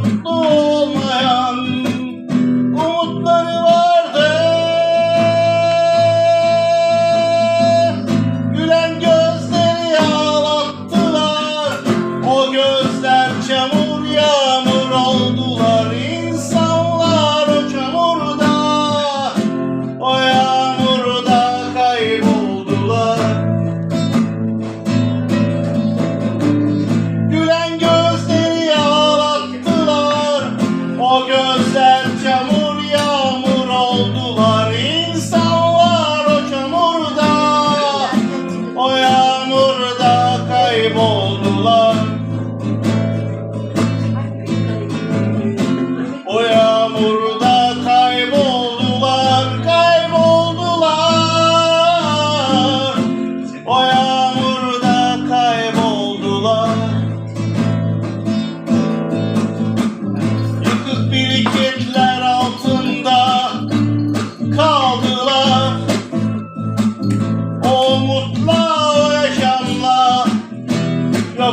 Oh, Eser çamur yağ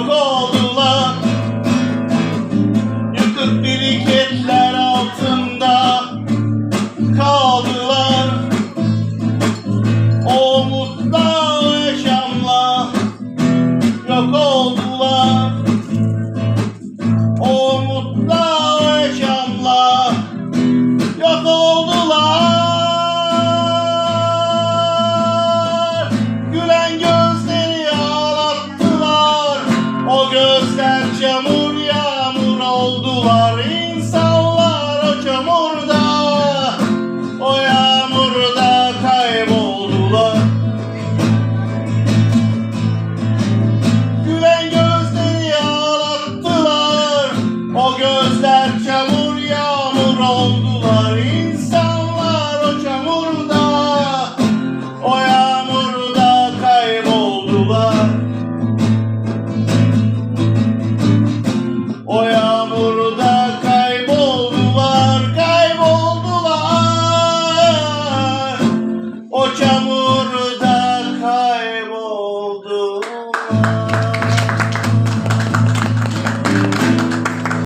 go O gözler çamur yağmur oldular insanlar o çamurda O yağmurda kayboldular. Güven gözleri ağlattılar. O gözler çamur yağmur oldular insan Thank you.